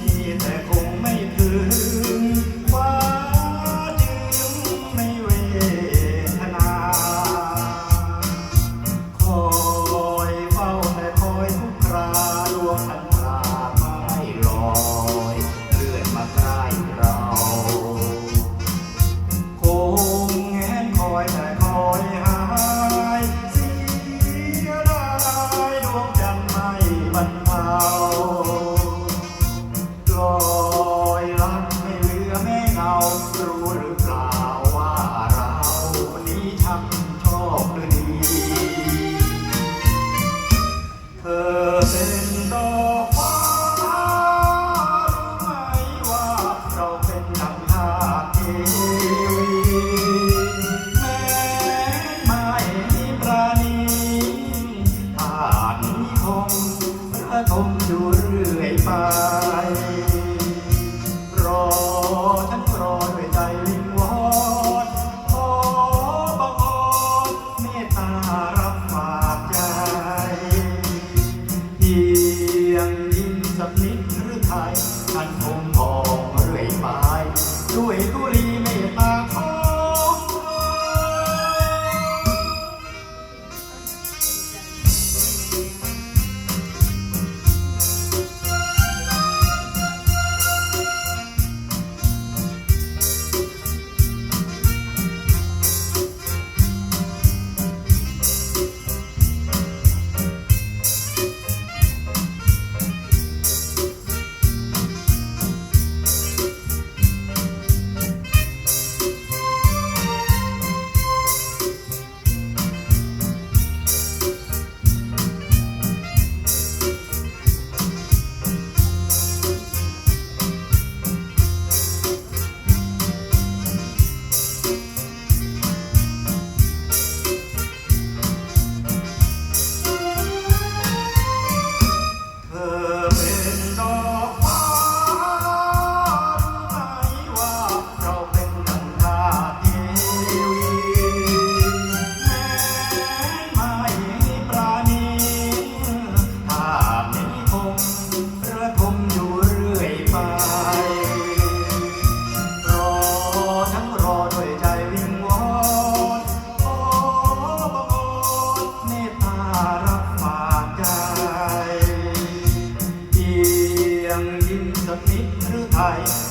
ดีแต่คงไม่ถึงฟ้าจึงไม่เวทนา คอยเฝ้าคอยทุกคราดวง home. สนิทหรือไทย